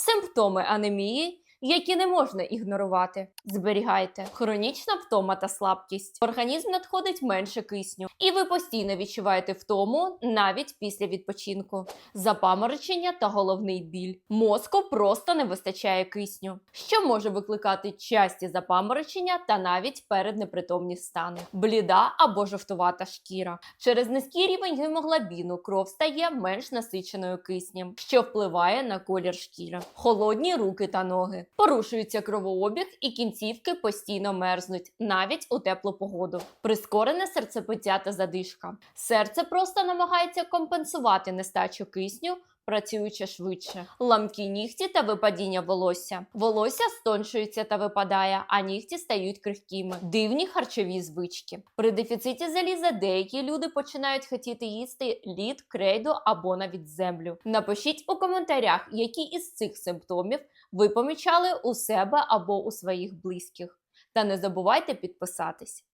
Симптоми анемії, які не можна ігнорувати. Зберігайте хронічна втома та слабкість. Організм надходить менше кисню, і ви постійно відчуваєте втому навіть після відпочинку. Запаморочення та головний біль. Мозку просто не вистачає кисню, що може викликати часті запаморочення та навіть переднепритомні стани. Бліда або жовтувата шкіра. Через низький рівень гемоглобіну кров стає менш насиченою киснем, що впливає на колір шкіри. Холодні руки та ноги. Порушується кровообіг і кінцівки постійно мерзнуть, навіть у теплу погоду. Прискорене серцепиття та задишка. Серце просто намагається компенсувати нестачу кисню. Працюючи швидше, ламкі нігті та випадіння волосся. Волосся стоншується та випадає, а нігті стають крихкими. Дивні харчові звички. При дефіциті заліза деякі люди починають хотіти їсти лід, крейду або навіть землю. Напишіть у коментарях, які із цих симптомів ви помічали у себе або у своїх близьких. Та не забувайте підписатись.